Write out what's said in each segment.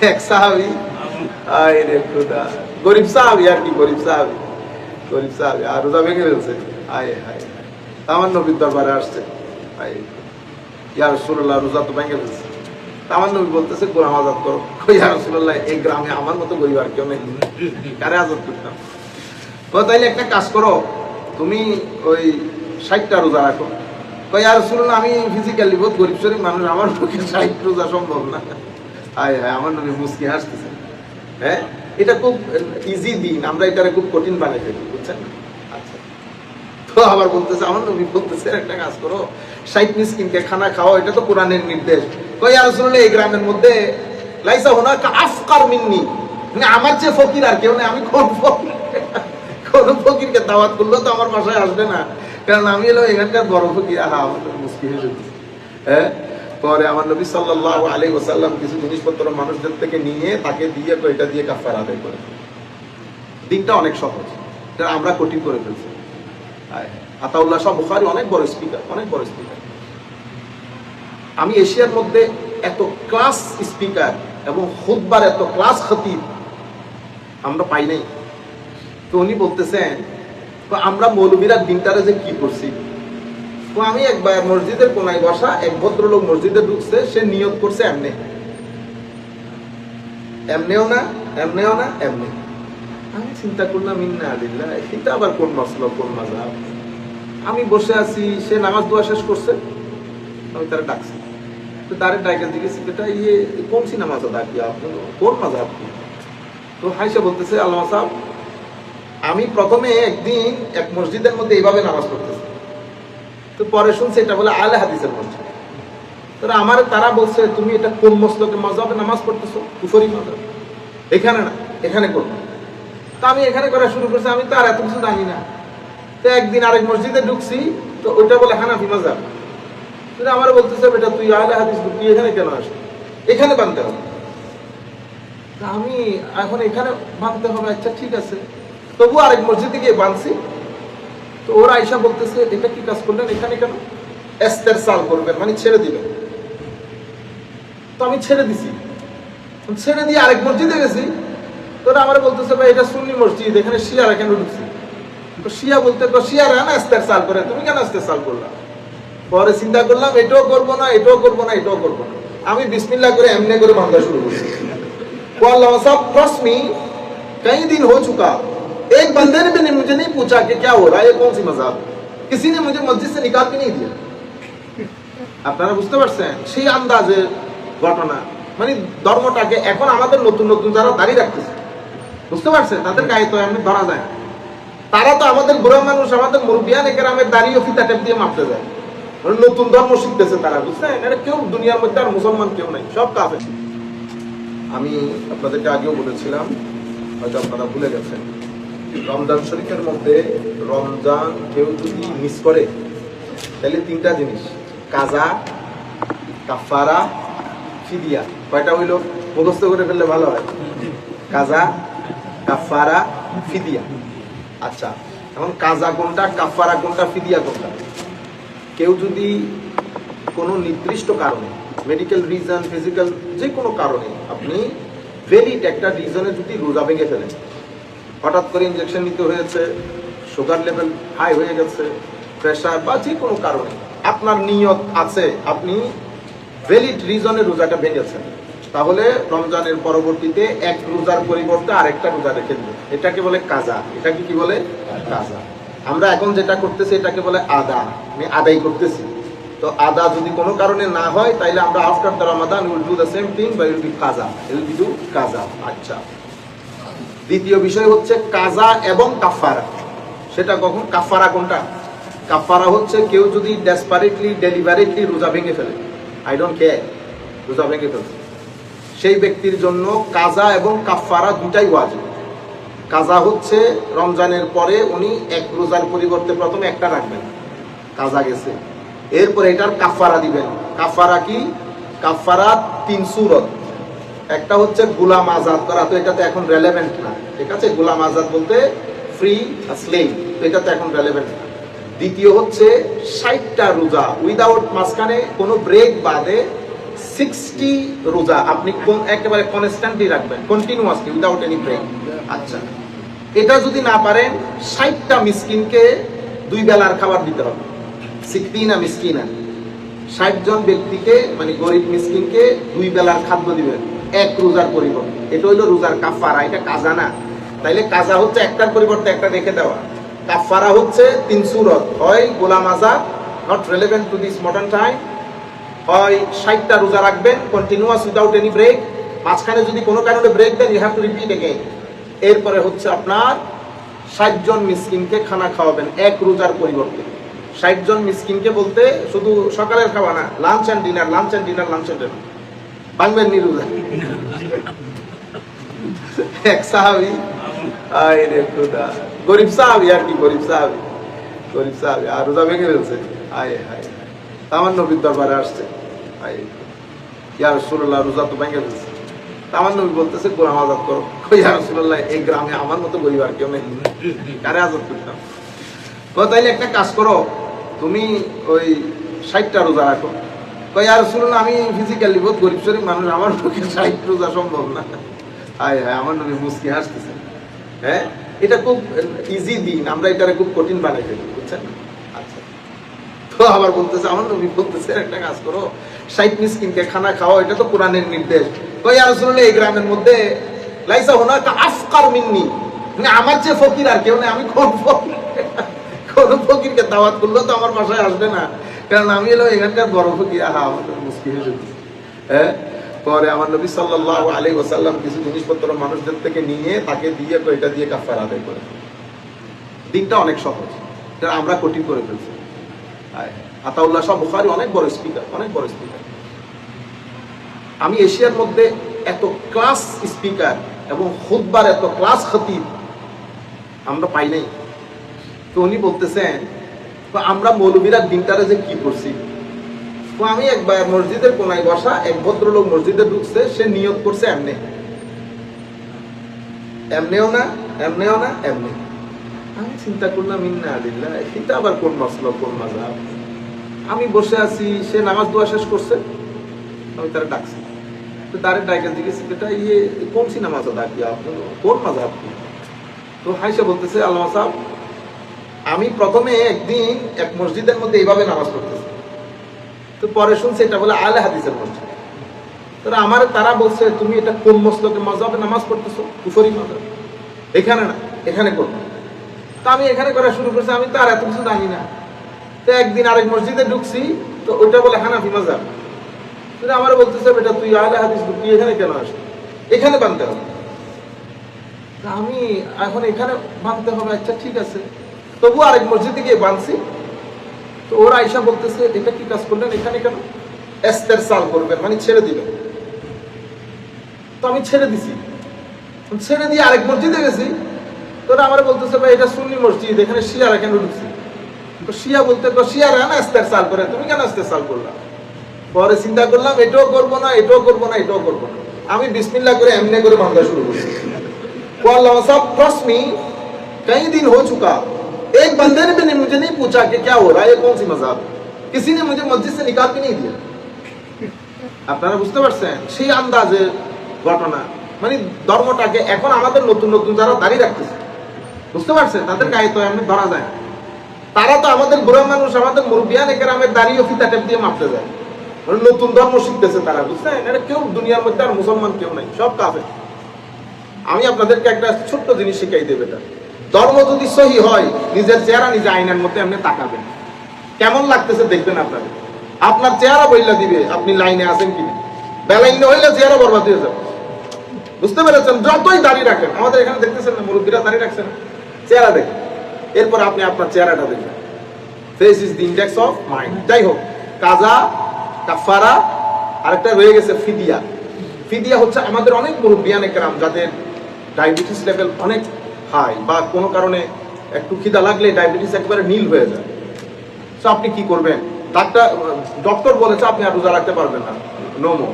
এক সাহাবি। আয় রে খুদা। গরিব সাহাবি আর কি গরিব সাহাবি? গরিব সাহাবি, আর রোজা ভেঙে ফেলছে। আয় হায় আমার নবীর দরবারে আসছে। আয়। ইয়া রাসূলুল্লাহ, রোজা তো ভেঙে ফেলছে। আমার নবী বলতেছে, গোলাম আজাদ করো। ইয়া রাসূলুল্লাহ, এই গ্রামে আমার মতো গরিব আর কেউ নেই। কারে আজাদ করতাম? তাইলে একটা কাজ করো। তুমি ওই ষাটটা রোজা রাখো। কই আর শুনুন আমি ফিজিক্যালি বহুত গরিব শরীর মানুষ। আমার পক্ষে ষাট রোজা সম্ভব না। আমার নবী মুসকি হাসতেছে। হ্যাঁ? এটা খুব ইজি দিন, আমরা এটারে খুব কঠিন বানিয়ে ফেলি, বুঝছেন? আচ্ছা। তো বলতেছে, আমার বলতেছে, একটা কাজ করো খানা এটা তো কোরআনের নির্দেশ। এই গ্রামের মধ্যে মিন্নি। মানে আমার যে ফকির আর কেউ আমি কোন ফকির? কোন ফকিরকে দাওয়াত করল তো আমার বাসায় আসবে না। কারণ আমি এলো এখানকার বড় ফকির, আহা, আমার মুশকিল হ্যাঁ? পরে আমার নবী সাল্লাল্লাহু আলাইহি ওয়াসাল্লাম কিছু জিনিসপত্র মানুষদের থেকে নিয়ে তাকে দিয়ে এটা দিয়ে কাফার আদায় করে দিনটা অনেক সহজ। এটা আমরা কঠিন করে ফেলছি। আতাউল্লাহ শাহ বুখারী অনেক বড় স্পিকার অনেক বড় স্পিকার আমি এশিয়ার মধ্যে এত ক্লাস স্পিকার এবং খুদবার এত ক্লাস খতিব আমরা পাই নাই। তো উনি বলতেছেন আমরা মৌলবীরা দিনটারে যে কি করছি? তো আমি একবার মসজিদের কোনায় বসা এক ভদ্রলোক মসজিদে ঢুকছে, সে নিয়ত করছে এমনি। এমনিও না এমনিও না, এমনি। আমি চিন্তা করলাম, ইন্না আলিল্লাহ এটা আবার কোন মসলা কোন মাজাব আমি বসে আছি, সে নামাজ দোয়া শেষ করছে। আমি তারা ডাকছি। তো তারে ডাইকে জিজ্ঞেস এটা ইয়ে কোন সি নামাজ আদা কি আপনি? কোন মাজাব কি? তো হাইসা বলতেছে, আল্লাহ সাহেব, আমি প্রথমে একদিন এক মসজিদের মধ্যে এইভাবে নামাজ পড়তেছি। তো পরে শুনছে, এটা বলে আলে হাদিসের মসজিদ। তারা আমার, তারা বলছে, তুমি এটা কোন মসলকে মজাবে নামাজ পড়তেছো? কুফরি মজাব এখানে না, এখানে করব তো আমি এখানে করা শুরু করছি, আমি তো আর এত কিছু জানি না। তো একদিন আরেক মসজিদে ঢুকছি, তো ওইটা বলে হানাফি মজাব কিন্তু আমার বলতেছে, বেটা, তুই আলে হাদিস, তুই এখানে কেন আসলি? এখানে বানতে হবে। আমি, এখন এখানে বাঁধতে হবে আচ্ছা ঠিক আছে। তবু আরেক মসজিদে গিয়ে বাঁধছি তো ওরা আয়সা বলতেছে, এটা কি কাজ করলেন এখানে কেন? এস্তের সাল করবেন মানে ছেড়ে দিবেন। তো আমি ছেড়ে দিছি। ছেড়ে দিয়ে আরেক মসজিদে গেছি। তোরা আমার বলতেছে, ভাই, এটা সুন্নি মসজিদ, এখানে শিয়ারা কেন ঢুকছি? তো শিয়া বলতে তো শিয়ারা না এস্তের সাল করে? তুমি কেন এস্তের সাল করলাম পরে চিন্তা করলাম, এটাও করব না, এটাও করব না, এটাও করব না। আমি বিসমিল্লা করে এমনি করে বান্ধা শুরু করছি। আল্লাহ, সব প্রশ্মি কই দিন হো চুকা। एक बंदे ने भी मुझे नहीं पूछा कि क्या हो रहा है ये कौन सी मजाब किसी ने मुझे मस्जिद से निकाल के नहीं दिया আপনারা বুঝতে পারছেন সেই আন্দাজের ঘটনা মানে ধর্মটাকে এখন আমাদের নতুন নতুন যারা দাঁড়িয়ে রাখতেছে বুঝতে পারছেন তাদের গায়ে তো এমনি ধরা যায় না। তারা তো আমাদের বুড়া মানুষ আমাদের মুরব্বিয়ান একরামের দাঁড়িয়ে ফিতা টেপ দিয়ে মাপতে যায় মানে নতুন ধর্ম শিখতেছে তারা বুঝছেন এটা কেউ দুনিয়ার মধ্যে আর মুসলমান কেউ নাই সব কাফের আমি আপনাদেরকে আগেও বলেছিলাম হয়তো আপনারা ভুলে গেছেন রমজান শরীফের মধ্যে রমজান কেউ যদি মিস করে, তাহলে তিনটা জিনিস। কাজা কাফারা ফিদিয়া। কয়টা হইল? মুখস্থ করে ফেললে ভালো হয়। কাজা কাফারা ফিদিয়া। আচ্ছা এখন কাজা কোনটা কাফারা কোনটা, ফিদিয়া কোনটা? কেউ যদি কোনো নির্দিষ্ট কারণে মেডিকেল রিজন ফিজিক্যাল যে কোনো কারণে আপনি ভ্যালিড একটা রিজনে যদি রোজা ভেঙে ফেলেন হঠাৎ করে ইঞ্জেকশন নিতে হয়েছে সুগার লেভেল হাই হয়ে গেছে প্রেশার বা যে কোনো কারণে। আপনার নিয়ত আছে, আপনি ভ্যালিড রিজনে রোজাটা ভেঙেছেন। তাহলে রমজানের পরবর্তীতে এক রোজার পরিবর্তে আরেকটা রোজা রেখে দেবে এটাকে বলে কাজা। এটাকে কি বলে? কাজা। আমরা এখন যেটা করতেছি, এটাকে বলে আদা। আমি আদায় করতেছি। তো আদা যদি কোনো কারণে না হয় তাহলে আমরা after the Ramadan will do the same thing বা উইল বি কাজা। উইল বি কাজা। আচ্ছা। দ্বিতীয় বিষয় হচ্ছে কাজা এবং কাফারা। সেটা কখন? কাফারা কোনটা? কাফারা হচ্ছে কেউ যদি ডেসপারেটলি ডেলিভারেটলি রোজা ভেঙে ফেলে। আই ডোন্ট কেয়ার রোজা ভেঙে ফেলে। সেই ব্যক্তির জন্য কাজা এবং কাফারা দুটাই ওয়াজিব। কাজা হচ্ছে রমজানের পরে উনি এক রোজার পরিবর্তে প্রথমে একটা রাখবেন। কাজা গেছে। এরপরে এটার কাফারা দিবেন। কাফারা কি? কাফারা তিন সুরত। একটা হচ্ছে গুলাম আজাদ। করা তো এটা তো এখন রেলেভেন্ট না। ঠিক আছে? গুলাম আজাদ বলতে ফ্রি স্লেভ তো এটা তো এখন রেলেভেন্ট না। দ্বিতীয় হচ্ছে ষাটটা রোজা। উইদাউট মাঝখানে কোনো ব্রেক বাদে সিক্সটি রোজা। আপনি কোন- একেবারে কনস্ট্যান্টলি রাখবেন। কন্টিনিউয়াসলি উইদাউট এনি ব্রেক আচ্ছা। এটা যদি না পারেন, ষাটটা মিসকিনকে দুই বেলার খাবার দিতে হবে। সিক্সটিনা মিসকিনা। ষাট জন ব্যক্তিকে মানে গরিব মিসকিনকে দুই বেলার খাদ্য দিবেন। এক রোজার পরিবর্তে। এটা হইল রোজার কাফারা এটা কাজা না। তাইলে কাজা হচ্ছে একটার পরিবর্তে একটা রেখে দেওয়া। কাফারা হচ্ছে তিন সুরত। হয় Ghulam Azad not relevant to this modern time হয় ষাটটা রোজা রাখবেন কন্টিনিউয়াস উইদাউট এনি ব্রেক মাঝখানে যদি কোনো কারণে break then you have to repeat again এরপরে হচ্ছে আপনার ষাট জন মিসকিনকে খানা খাওয়াবেন, এক রোজার পরিবর্তে। ষাট জন মিসকিনকে বলতে শুধু সকালের খাওয়া না lunch and dinner lunch and dinner lunch and dinner বাংবেন নি রোজা এক সাহাবি, আয় রে খোদা। গরিব সাহাবি আর কি, গরিব সাহাবি। গরিব সাহাবি, আর রোজা ভেঙে ফেলছে। আয় হায় আমার নবীর দরবারে আসছে। আয় ইয়া রসুল্লাহ রোজা তো ভেঙে ফেলছে। আমার নবী বলতেছে গোলাম আজাদ করো। কই, ইয়া রসুল্লাহ এই গ্রামে আমার মতো গরিব আর কেউ নেই। কারে আজাদ করতাম? তাইলে একটা কাজ করো। তুমি ওই ষাটটা রোজা রাখো। কই শুনুন আমি ফিজিক্যালি বহুত গরিব শরীর মানুষ, আমার পক্ষে ষাট রোজা সম্ভব না। হায় হায়, আমার নবী মুসকি হাসতেছে। হ্যাঁ এটা খুব ইজি দিন, আমরা এটারে খুব কঠিন বানাই ফেলি, বুঝছেন? আচ্ছা। তো আবার বলতেছে, আমার নবী বলতেছে, একটা কাজ করো, ষাট মিসকিনকে খানা খাওয়া এটা তো কোরআনের নির্দেশ। কই আর শুনলে এই গ্রামের মধ্যে, লাইসা হোনা কা আফকার মিন্নি। মানে আমার যে ফকির আর কেউ নেই, আমি কোন ফকির? কোন ফকিরকে দাওয়াত করলেও তো আমার বাসায় আসবে না। কারণ আমি এলো এখানকার বড় ফকির। আহা, আমার মুশকিল হয়ে যেতেছে হ্যাঁ পরে আমার নবী সাল্লাল্লাহু আলাইহি ওয়াসাল্লাম কিছু জিনিসপত্র মানুষদের থেকে নিয়ে তাকে দিয়ে এটা দিয়ে কাফারা আদায় করে। দিনটা অনেক সহজ। এটা আমরা কঠিন করে ফেলছি। আতাউল্লাহ শাহ বুখারী অনেক বড় স্পিকার অনেক বড় স্পিকার আমি এশিয়ার মধ্যে এত ক্লাস স্পিকার এবং খুদবার এত ক্লাস খতিব আমরা পাই নাই। তো উনি বলতেছেন আমরা মৌলবীরা দিনটারে যে কি করছি? তো আমি একবার মসজিদের কোনায় বসা এক ভদ্রলোক মসজিদে ঢুকছে, সে নিয়োগ করছে এমনি। এমনিও না এমনিও না, এমনি। আমি চিন্তা করলাম, ইন্না আলিল্লাহ এটা আবার কোন মসলা কোন মাজাব আমি বসে আছি, সে নামাজ দোয়া শেষ করছে। আমি তারা ডাকছি। তো তারে ডাইকে জিজ্ঞেস এটা ইয়ে কোন সি নামাজ আদা কি আপনি, কোন মাজাব কি? তো হাইসা বলতেছে আল্লাহ সাহেব আমি প্রথমে একদিন এক মসজিদের মধ্যে এইভাবে নামাজ পড়তেছি। তো পরে শুনছি এটা বলে আলে হাদিসের মসজিদ। তারা আমার, তারা বলছে, তুমি এটা কোন মসলকে মজাবে নামাজ পড়তেছো? কুফরি মজাব এখানে না, এখানে করব তা আমি এখানে করা শুরু করছি, আমি তো আর এত কিছু জানি না। তো একদিন আরেক মসজিদে ঢুকছি, তো ওইটা বলে হানাফি মজাব তুমি আমার বলতেছে, বেটা, তুই আলে হাদিস তুই এখানে কেন আসলি এখানে বানতে হবে। তা আমি, এখন এখানে বানতে হবে আচ্ছা ঠিক আছে। তবু আরেক মসজিদে গিয়ে বানছি। তো ওরা আইসা বলতেছে, এটা কি কাজ করলেন এখানে কেন? এস্তের সাল করবেন মানে ছেড়ে দিবেন। তো আমি ছেড়ে দিছি। ছেড়ে দিয়ে আরেক মসজিদে গেছি। তো ওরা আমার বলতেছে, ভাই, এটা সুন্নি মসজিদ, এখানে শিয়ারা কেন ঢুকছি? তো শিয়া বলতে, তো শিয়ারা না এস্তের সাল করে? তুমি কেন এস্তের সাল করলাম পরে চিন্তা করলাম, এটাও করব না, এটাও করব না, এটাও করব না। আমি বিসমিল্লা করে এমনি করে বান্ধা শুরু করছি। বললাম সব প্রশ্মি কই দিন হো চুকা। एक बंदे ने भी नहीं- मुझे नहीं पूछा कि क्या हो रहा है ये कौन सी मजाक किसी ने मुझे मस्जिद से निकाल के नहीं दिया আপনারা বুঝতে পারছেন সেই আন্দাজে ঘটনা মানে ধর্মটাকে এখন আমাদের নতুন নতুন যারা দাঁড়িয়ে রাখতেছে বুঝতে পারছেন তাদের গায়ে তো এমনি ধরা যায় না। তারা তো আমাদের বুড়া মানুষ আমাদের মুরব্বিয়ান একরামের দাঁড়িয়ে ফিতা টেপ দিয়ে মাপতে যায় মানে নতুন ধর্ম শিখতেছে তারা বুঝছেন এটা কেউ দুনিয়ার মধ্যে আর মুসলমান কেউ নাই সব কাফে আমি আপনাদেরকে একটা ছোট্ট জিনিস শিখাই দেবে এটা ধর্ম যদি সহি হয়, নিজের চেহারা নিজে আয়নার মধ্যে এমনি তাকাবেন। কেমন লাগতেছে দেখবেন আপনাদের। আপনার চেহারা বইলা দিবে, আপনি লাইনে আছেন কিনা। বেলাইনে হইলে চেহারা বরবাদ হয়ে যাবে। বুঝতে পেরেছেন? যতই দাড়ি রাখেন, আমাদের এখানে দেখতেছেন না, মুরব্বীরা দাড়ি রাখছেন চেহারা দেখেন। এরপর আপনি আপনার চেহারাটা দেখবেন। Face is the index of mind যাই হোক, কাজা কাফারা আরেকটা রয়ে গেছে ফিদিয়া। ফিদিয়া হচ্ছে আমাদের অনেক মুরব্বিয়ান একরাম যাদের ডায়াবেটিস লেভেল অনেক হাই বা কোনো কারণে একটু খিদা লাগলে ডায়াবেটিস একেবারে নীল হয়ে যায়। তো আপনি কি করবেন? ডাক্তার, ডক্টর বলেছে আপনি আর রোজা রাখতে পারবেন না। নোমো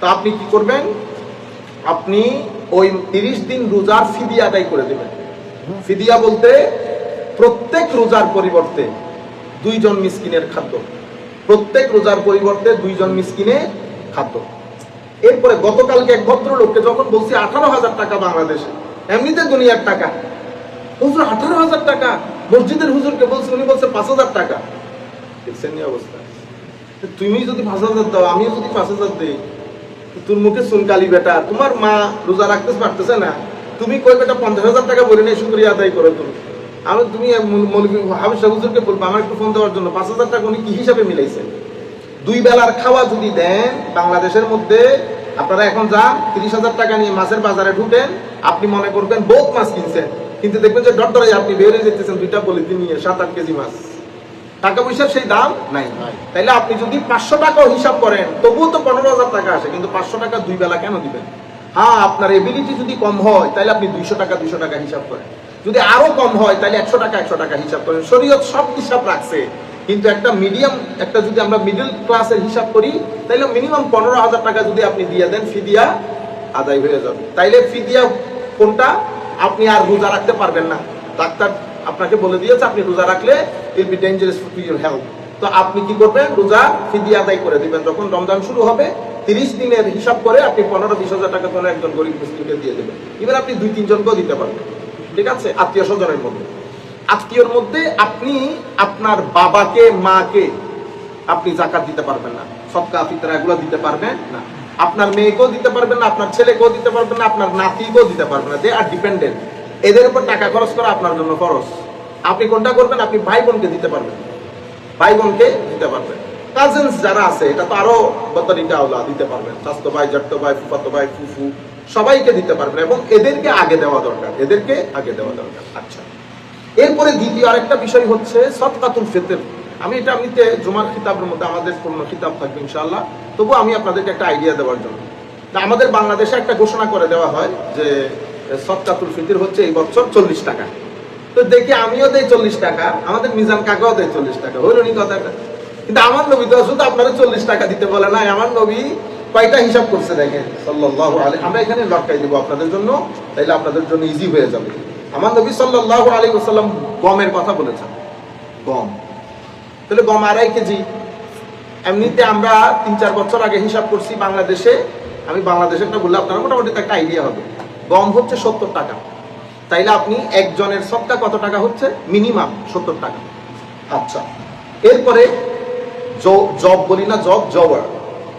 তা আপনি কি করবেন? আপনি ওই তিরিশ দিন রোজার ফিদিয়া আদায় করে দেবেন। ফিদিয়া বলতে প্রত্যেক রোজার পরিবর্তে দুইজন মিসকিনের খাদ্য। প্রত্যেক রোজার পরিবর্তে দুইজন মিসকিনে খাদ্য। এরপরে গতকালকে এক ভদ্রলোককে যখন বলছি আঠারো হাজার টাকা বাংলাদেশে এমনিতে দুনিয়ার টাকা। হুজুর, আঠারো হাজার টাকা। মসজিদের হুজুরকে বলছে উনি বলছে পাঁচ হাজার টাকা। দেখছেন অবস্থা। তুমি যদি পাঁচ হাজার দাও, আমিও যদি পাঁচ হাজার দিই তোর মুখে সুনকালি বেটা। তোমার মা রোজা রাখতে পারতেছে না। তুমি কই বেটা পঞ্চাশ হাজার টাকা বলে নিয়ে শুক্রিয়া আদায় করো তুমি। আমি তুমি হাবিজ হুজুরকে বলব, আমার একটু ফোন দেওয়ার জন্য। পাঁচ হাজার টাকা উনি কি হিসাবে মিলাইছেন? দুই বেলার খাওয়া যদি দেন, বাংলাদেশের মধ্যে আপনারা এখন যান তিরিশ হাজার টাকা নিয়ে মাছের বাজারে ঢুকেন আপনি মনে করবেন বহুত মাছ কিনছেন। কিন্তু দেখবেন যে ডট ডরাই আপনি বেরিয়ে যেতেছেন দুইটা পলিথিন নিয়ে সাত আট কেজি মাছ। টাকা পয়সার সেই দাম নাই। নাই। তাইলে আপনি যদি পাঁচশো টাকাও হিসাব করেন তবুও তো পনেরো হাজার টাকা আসে কিন্তু পাঁচশো টাকা দুই বেলা কেন দিবেন? হ্যাঁ আপনার এবিলিটি যদি কম হয় তাহলে আপনি দুইশো টাকা দুইশো টাকা হিসাব করেন। যদি আরও কম হয় তাহলে একশো টাকা একশো টাকা হিসাব করেন। শরীয়ত সব হিসাব রাখছে। কিন্তু একটা মিডিয়াম একটা যদি আমরা মিডল ক্লাসের হিসাব করি তাহলে মিনিমাম পনেরো হাজার টাকা যদি আপনি দিয়ে দেন ফিদিয়া আদায় হয়ে যাবে। তাইলে ফিদিয়া কোনটা? আপনি আর রোজা রাখতে পারবেন না। ডাক্তার আপনাকে বলে দিয়েছে, আপনি রোজা রাখলে will be dangerous to your health তো আপনি কি করবেন? রোজা ফিদিয়া আদায় করে দিবেন। যখন রমজান শুরু হবে, তিরিশ দিনের হিসাব করে আপনি পনেরো বিশ হাজার টাকা করে একজন গরিব মিস্ত্রিকে দিয়ে দেবেন। এবার আপনি দুই তিনজনকেও দিতে পারবেন। ঠিক আছে? আত্মীয় স্বজনের মধ্যে। আত্মীয়র মধ্যে আপনি আপনার বাবাকে, মাকে আপনি জাকাত দিতে পারবেন না সৎকা ফিতরা এগুলো দিতে পারবেন না। আপনার মেয়েকেও দিতে পারবেন না, আপনার ছেলেকেও দিতে পারবেন না, আপনার নাতিকেও দিতে পারবেন না দে আর ডিপেন্ডেন্ট এদের উপর টাকা খরচ করা আপনার জন্য খরচ আপনি কোনটা করবেন? আপনি ভাই বোনকে দিতে পারবেন। ভাই বোনকে দিতে পারবেন। কাজিনস যারা আছে, এটা তো আরও বতরিকা আওলা, দিতে পারবেন। স্বাস্থ্য ভাই জট্ট ভাই, ফুফাতো ভাই, ফুফু, সবাইকে দিতে পারবেন এবং এদেরকে আগে দেওয়া দরকার, এদেরকে আগে দেওয়া দরকার। আচ্ছা। এরপরে দ্বিতীয় আরেকটা বিষয় হচ্ছে সৎকাতুল ফিতর। আমি এটা এমনিতে জুমার খিতাবের মধ্যে আমাদের পূর্ণ খিতাব থাকবে ইনশাআল্লাহ। তবু আমি আপনাদেরকে একটা আইডিয়া দেওয়ার জন্য। আমাদের বাংলাদেশে একটা ঘোষণা করে দেওয়া হয় যে সৎকাতুল ফিতর হচ্ছে এই বছর চল্লিশ টাকা। তো দেখি আমিও দেই চল্লিশ টাকা, আমাদের মিজান কাকাও দেয় চল্লিশ টাকা। হইল নি কথাটা কিন্তু আমার নবী তো শুধু আপনারা চল্লিশ টাকা দিতে বলে না আমার নবী কয়টা হিসাব করছে দেখেন? সাল্লাল্লাহু আলাইহি আমরা এখানে লটকাই দেবো আপনাদের জন্য, তাইলে আপনাদের জন্য ইজি হয়ে যাবে। আমার নবী সাল্লাল্লাহু আলাইহি ওয়াসাল্লাম গমের কথা বলেছেন। গম। তাহলে গম আড়াই কেজি। এমনিতে আমরা তিন চার বছর আগে হিসাব করছি বাংলাদেশে, আমি বাংলাদেশেরটা বললে আপনারা মোটামুটি একটা আইডিয়া হবে। গম হচ্ছে সত্তর টাকা। তাইলে আপনি একজনের সবটা কত টাকা হচ্ছে? মিনিমাম সত্তর টাকা। আচ্ছা। এরপরে জব বলি না, জব, জবার।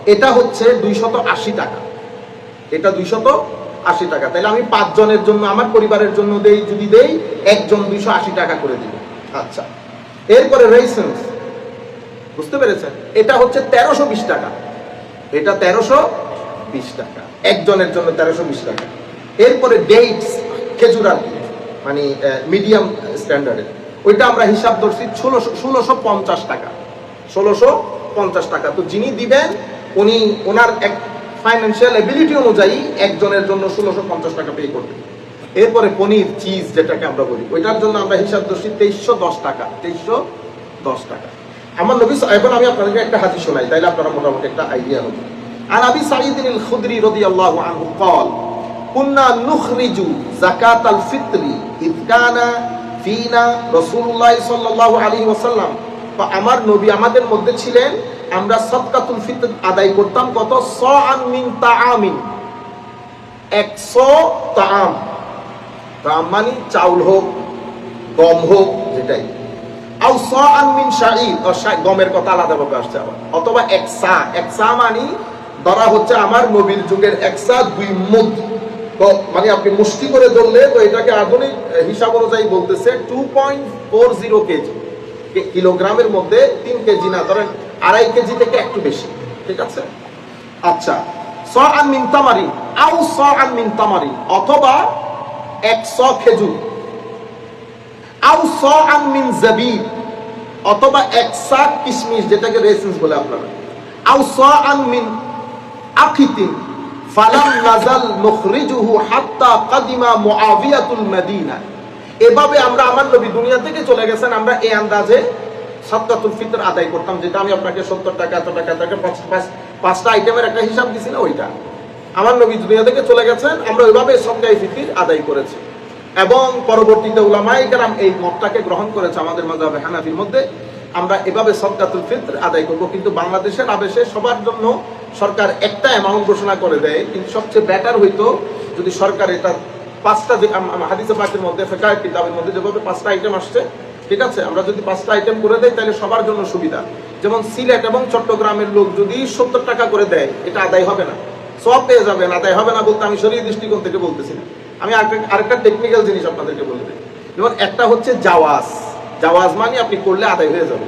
এটা হচ্ছে দুইশত আশি টাকা। এটা দুইশত আশি টাকা। তাহলে আমি পাঁচ জনের জন্য আমার পরিবারের জন্য দেই যদি দেই একজন দুইশো আশি টাকা করে দিব। আচ্ছা। এরপরে রেসেন্স বুঝতে পেরেছেন? এটা হচ্ছে তেরোশো বিশ টাকা। এটা তেরোশো বিশ টাকা। একজনের জন্য তেরোশো বিশ টাকা। এরপরে ডেটস খেজুর আর কি মানে মিডিয়াম স্ট্যান্ডার্ডের ওইটা আমরা হিসাব ধরছি ষোলোশো ষোলোশো পঞ্চাশ টাকা। ষোলোশো পঞ্চাশ টাকা। তো যিনি দিবেন উনি ওনার এক ফাইন্যান্সিয়াল এবিলিটি অনুযায়ী একজনের জন্য ষোলোশো পঞ্চাশ টাকা পে করবে। এরপরে পনির চিজ যেটাকে আমরা বলি, ওইটার জন্য আমরা হিসাব দোষি তেইশশো দশ টাকা, তেইশশো দশ টাকা। আমার নবী এখন আমি আপনাদেরকে একটা হাতি শোনাই, তাইলে আপনারা মোটামুটি একটা আইডিয়া হবে। আর আবি সাইদিন খুদরি রদি আল্লাহ আনহু কল কুন্না নুখরিজু জাকাত আল ফিতরি ইদকানা ফিনা রসুল্লাহ সাল্লাহ আলী ওসাল্লাম আমার নবী আমাদের মধ্যে ছিলেন আমরা সদকাতুল ফিতর আদায় করতাম কত? স মিন তাআমিন। একশো তাআম। তাআম মানে চাউল হোক, গম হোক, যেটাই। আও সাআন মিন শাঈর ও শা- গমের কথা আলাদা ভাবে আসছে আবার। অথবা একসা একসা মানে ধরা হচ্ছে আমার নবীর যুগের একসা দুই মুদ। তো মানে আপনি মুষ্টি করে ধরলে তো এটাকে আধুনিক হিসাব অনুযায়ী বলতেছে two point four zero KG. কিলোগ্রামের মধ্যে তিন কেজি না, ধরেন আড়াই কেজি থেকে একটু বেশি, ঠিক আছে? আচ্ছা স স অথবা একশো খেজুর। আও স মিন অথবা এক কিশমিশ, যেটাকে রেসেন্স বলে আপনারা। স মিন আখিতিন, ফালাম নাজাল হাত্তা কাদিমা মুআবিয়াতুল এভাবে আমরা, আমার নবী দুনিয়া থেকে চলে গেছেন, আমরা এই আন্দাজে সদকাতুল ফিতর আদায় করতাম, যেটা আমি আপনাকে সত্তর টাকা, এত টাকা এত টাকা, পাঁচ- পাঁচ- পাঁচটা আইটেমের একটা হিসাব দিছি না ওইটা। আমার নবী দুনিয়া থেকে চলে গেছেন, আমরা ওইভাবে সদকাই ফিতির আদায় করেছি। এবং পরবর্তীতে উলামাই কেরাম এই মতটাকে গ্রহণ করেছে আমাদের মাঝাবে হানাফির মধ্যে। আমরা এভাবে সদকাতুল ফিতর আদায় করব, কিন্তু বাংলাদেশের আবেশে সবার জন্য সরকার একটা অ্যামাউন্ট ঘোষণা করে দেয়, কিন্তু সবচেয়ে বেটার হইতো যদি সরকার এটা পাঁচটা যে, আম- আম- হাদিসে পাকের মধ্যে ফেকায় কিতাবের মধ্যে যেভাবে পাঁচটা আইটেম আসছে ঠিক আছে? আমরা যদি পাঁচটা আইটেম করে দেয় তাহলে সবার জন্য সুবিধা। যেমন সিলেট এবং চট্টগ্রামের লোক যদি সত্তর টাকা করে দেয়, এটা আদায় হবে না। সব পেয়ে যাবেন, আদায় হবে না বলতে আমি শরীর দৃষ্টিকোণ থেকে বলতেছি না। আমি আরেকটা- টেকনিক্যাল জিনিস আপনাদেরকে বলে দিই। যেমন একটা হচ্ছে জাওয়াজ। জাওয়াজ মানে আপনি করলে আদায় হয়ে যাবে।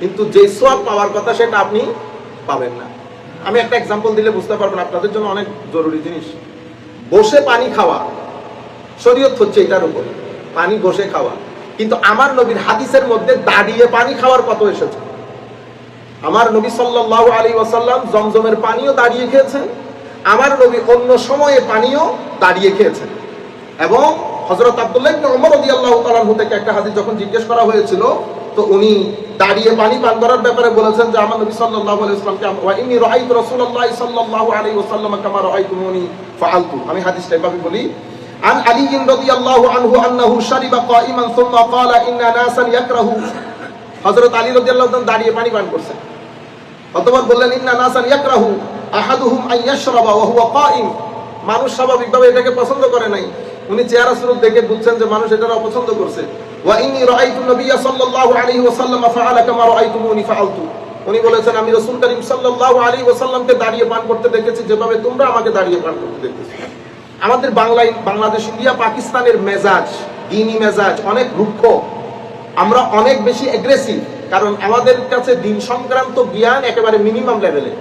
কিন্তু যে সোয়াব পাওয়ার কথা সেটা আপনি পাবেন না। আমি একটা এক্সাম্পল দিলে বুঝতে পারবেন, আপনাদের জন্য অনেক জরুরি জিনিস। বসে পানি খাওয়া, শরীয়ত হচ্ছে এটার উপরে। পানি বসে খাওয়া। কিন্তু আমার নবীর হাদিসের মধ্যে দাঁড়িয়ে পানি খাওয়ার কত এসেছে। আমার নবী সাল্লাল্লাহু আলী ওয়াসাল্লাম জমজমের পানিও দাঁড়িয়ে খেয়েছেন, আমার নবী অন্য সময়ে পানিও দাঁড়িয়ে খেয়েছেন। এবং হজরত আব্দুল্লাহ থেকে একটা হাদিস যখন জিজ্ঞেস করা হয়েছিল, তো উনি দাঁড়িয়ে পানি পান করার ব্যাপারে বলেছেন যে, আমার নবী ওয়া ইন্নী রাআইতু রাসূলুল্লাহ সাল্লাল্লাহু আলাইহি ওয়াসাল্লাম কামা রাআইতুমুনি ফাআলতু। আমি হাদিসটা এভাবে বলি عن علي رضي الله عنه أنه شرب قائما ثم قال إن ناسا يكره হযরত আলী রাদিয়াল্লাহু তাআলা দাঁড়িয়ে পানি পান করছেন অতঃপর বললেন ইন্না নাসান ইয়াকরাহু আহাদুহুম আন ইয়াশরাবা ওয়া হুয়া কাইম মানুষ স্বাভাবিকভাবে এটাকে পছন্দ করে নাই উনি চেহারা সুরত দেখে বুঝছেন যে মানুষ এটা অপছন্দ করছে ওয়া ইন্নী রাআইতু নবিয়্যা সাল্লাল্লাহু আলাইহি ওয়াসাল্লাম ফাআলা কামা রাআইতুমুনি ফাআলতু উনি বলেছেন আমি রাসূল করিম সাল্লাল্লাহু আলাইহি ওয়াসাল্লামকে দাঁড়িয়ে পান করতে দেখেছি যেভাবে তোমরা আমাকে দাঁড়িয়ে পান করতে দেখেছো আমাদের বাংলায় বাংলাদেশ ইন্ডিয়া পাকিস্তানের মেজাজ দিনী মেজাজ অনেক রুক্ষ। আমরা অনেক বেশি এগ্রেসিভ কারণ আমাদের কাছে দিন সংক্রান্ত জ্ঞান একেবারে মিনিমাম লেভেলে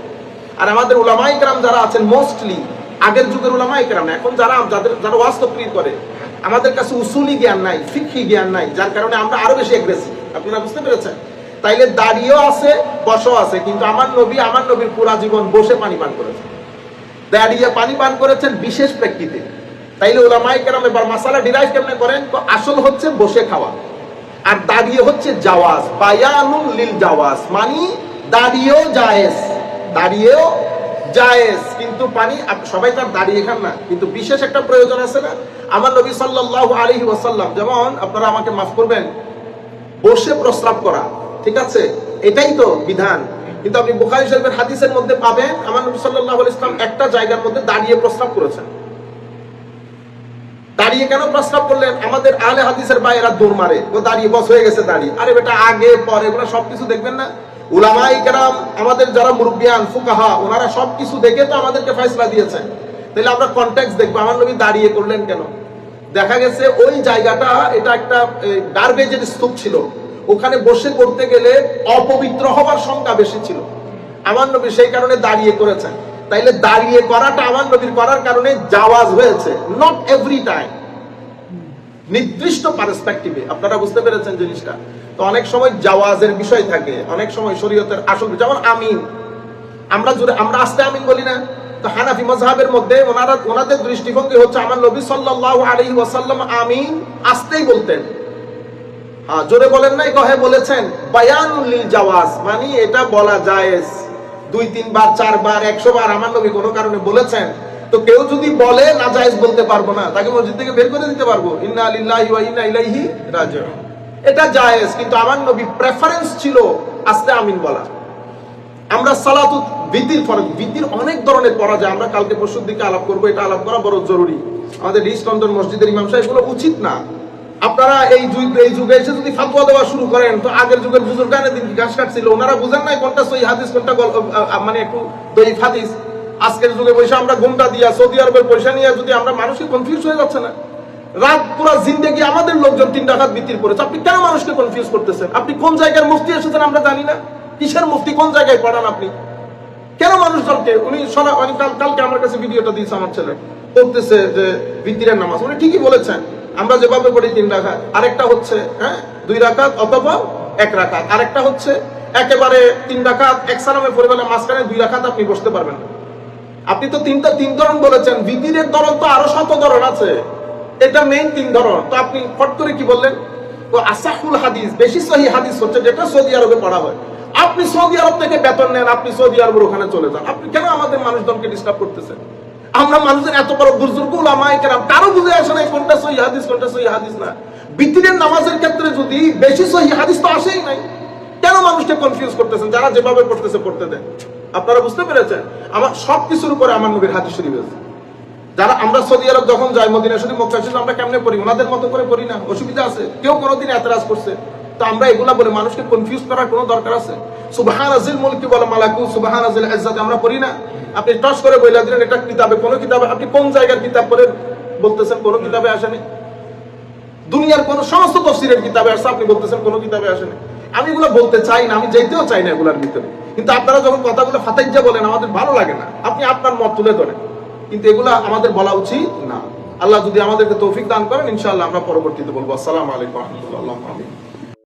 আর আমাদের উলামাই কেরাম যারা আছেন মোস্টলি আগের যুগের উলামাই কেরাম না, এখন যারা যাদের যারা ওয়াজ তকরির করে আমাদের কাছে উসুলি জ্ঞান নাই শিক্ষি জ্ঞান নাই যার কারণে আমরা আরও বেশি এগ্রেসিভ আপনারা বুঝতে পেরেছেন? তাইলে দাঁড়িয়েও আছে বসও আছে কিন্তু আমার নবী আমার নবীর পুরা জীবন বসে পানি পান করেছে। দাঁড়িয়ে পানি পান করেছেন বিশেষ প্রেক্ষিতে। তাইলে ওলামাই কেরাম এবার মাসালা ডিরাইভ কেমনে করেন? আসল হচ্ছে বসে খাওয়া। আর দাঁড়িয়ে হচ্ছে জাওয়াজ। বায়ানুল লিল জাওয়াজ। মানে দাঁড়িয়েও জায়েজ। দাঁড়িয়েও জায়েজ। কিন্তু পানি সবাই তার দাঁড়িয়ে খান না। কিন্তু বিশেষ একটা প্রয়োজন আছে না? আমার নবী সাল্লাল্লাহু আলাইহি ওয়াসাল্লাম, যেমন আপনারা আমাকে মাফ করবেন, বসে প্রস্রাব করা, ঠিক আছে? এটাই তো বিধান। কিন্তু আপনি বুখারী শরীফের হাদিসের মধ্যে পাবেন, আমার নবী আলাইহি ইসলাম একটা জায়গার মধ্যে দাঁড়িয়ে প্রস্রাব করেছেন। দাঁড়িয়ে কেন প্রস্তাব করলেন? আমাদের আলে হাদিসের বাইরা দৌড় মারে। ও দাঁড়িয়ে, বস হয়ে গেছে দাঁড়িয়ে। আরে বেটা, আগে, পরে, এগুলো সবকিছু দেখবেন না? উলামাই কেরাম, আমাদের যারা মুরব্বিয়ান, ফুকাহা, ওনারা সবকিছু দেখে তো আমাদেরকে ফয়সলা দিয়েছেন তাহলে আমরা কন্টেক্স দেখব, আমার নবী দাঁড়িয়ে করলেন কেন? দেখা গেছে ওই জায়গাটা, এটা একটা গার্বেজের স্তূপ ছিল। ওখানে বসে করতে গেলে অপবিত্র হওয়ার সংখ্যা বেশি ছিল। আমার নবী সেই কারণে দাঁড়িয়ে করেছেন। তাইলে দাঁড়িয়ে করাটা আমার নবীর করার কারণে জাওয়াজ হয়েছে নট এভরি টাইম নির্দিষ্ট পার্সপেক্টিভে আপনারা বুঝতে পেরেছেন জিনিসটা। তো অনেক সময় জাওয়াজের বিষয় থাকে, অনেক সময় শরীয়তের আসল যেমন আমিন। আমরা জুড়ে আমরা আস্তে আমিন বলি না। তো হানাফি মজহাবের মধ্যে ওনারা, ওনাদের দৃষ্টিভঙ্গি হচ্ছে আমার নবী সাল্লাল্লাহু আলাইহি ওয়াসাল্লাম আমিন আস্তেই বলতেন। জোরে বলেন নাই, কহে বলেছেন, বায়ানুল জাওয়াজ মানে এটা বলা জায়েজ। দুই, তিনবার, চারবার একশো বার আমার নবী কোনো কারণে বলেছেন। তো কেউ যদি বলে, না জায়েজ বলতে পারব না, তাকে মসজিদ থেকে বের করে দিতে পারব। ইন্না লিল্লাহি ওয়া ইন্না ইলাইহি রাজিউন এটা জায়েজ, কিন্তু আমার নবী প্রেফারেন্স ছিল আস্তে আমিন বলা। আমরা সালাতু বিতির ফরজ বিতির অনেক ধরনের পড়া যায় আমরা কালকে পরশুর দিকে আলাপ করব, এটা আলাপ করা বড় জরুরি। আমাদের রিস্টন্দন মসজিদের ইমাম সাহেব, এগুলো উচিত না। আপনারা এই যুগ এই যুগে এসে যদি ফাতোয়া দেওয়া শুরু করেন, তো আগের যুগের বুজুর্গ গানে দিন ঘাস কাটছিল? ওনারা বুঝেন নাই কোনটা সই হাদিস কোনটা মানে একটু দৈফ হাদিস। আজকের যুগে পয়সা আমরা ঘুমটা দিয়া সৌদি আরবের পয়সা নিয়ে যদি আমরা মানুষকে কনফিউজ হয়ে যাচ্ছে না। রাত পুরো জিন্দেগি আমাদের লোকজন তিন টাকা বৃত্তির করেছে আপনি কেন মানুষকে কনফিউজ করতেছেন? আপনি কোন জায়গার মুফতি এসেছেন আমরা জানি না। কিসের মুফতি? কোন জায়গায় পড়ান আপনি? কেন মানুষজনকে উনি শোনা কালকে আমার কাছে ভিডিওটা দিয়েছে আমার ছেলে। পড়তেছে যে ভিত্তিরের নামাজ। উনি ঠিকই বলেছেন। আমরা যেভাবে পড়ি তিন রাখাত, আরেকটা হচ্ছে হ্যাঁ দুই রাখাত অথবা এক রাখাত। আরেকটা হচ্ছে, একেবারে তিন রাখাত এক সালামে পড়ে গেলে মাঝখানে দুই রাখাত আপনি বসতে পারবেন আপনি তো তিনটা, তিন ধরন বলেছেন ভিতিরের ধরন তো আরও শত ধরন আছে। এটা মেইন তিন ধরন। তো আপনি ফট করে কি বললেন? তো আসাহুল হাদিস, বেশি সহি হাদিস হচ্ছে যেটা সৌদি আরবে পড়া হয়। আপনি সৌদি আরব থেকে বেতন নেন, আপনি সৌদি আরবের ওখানে চলে যান। আপনি কেন আমাদের মানুষজনকে ডিস্টার্ব করতেছেন? আমরা মানুষের এত বড় বুজুর্গ উলামায়ে কেরাম, কারও বুঝে আসে না কোনটা সহি হাদিস, কোনটা সহি হাদিস না। বিতিরের নামাজের ক্ষেত্রে যদি বেশি সহি হাদিস তো আসেই নাই। কেন মানুষকে কনফিউজ করতেছেন? যারা যেভাবে পড়তেছে, পড়তে দেন। আপনারা বুঝতে পেরেছেন? আমার সব কিছুর উপরে আমার নবীর হাদিস শরীফ আছে। যারা আমরা সৌদি আরব যখন যাই, মদিনা শরীফ, মক্কা শরীফ, আমরা কেমনে পড়ি? ওনাদের মতো করে পড়ি না। অসুবিধা আছে। কেউ কোনোদিন এতরাজ করছে। তো আমরা এগুলা বলে মানুষকে কনফিউজ করার কোনো দরকার আছে? সুবহান মুলকি বলে মালাকু ইজ্জাত, আমরা পড়ি না। আপনি টস করে বলে দিলেন, এটা কিতাবে, কোন কিতাবে, আপনি কোন জায়গার কিতাব বলতেছেন, কোন কিতাবে আসেনি? দুনিয়ার কোন সমস্ত তফসিরের কিতাবে আসছে, আপনি বলতেছেন, কোন কিতাবে আসেনি। আমি এগুলো বলতে চাই না, আমি যেতেও চাই না এগুলোর ভিতরে। কিন্তু আপনারা যখন কথাগুলো ফাতাইজা বলেন, আমাদের ভালো লাগে না। আপনি আপনার মত তুলে ধরেন। কিন্তু এগুলা আমাদের বলা উচিত না। আল্লাহ যদি আমাদেরকে তৌফিক দান করেন, ইনশাআল্লাহ আমরা পরবর্তীতে বলব। আসসালামু আলাইকুম রহমতুল্লাহ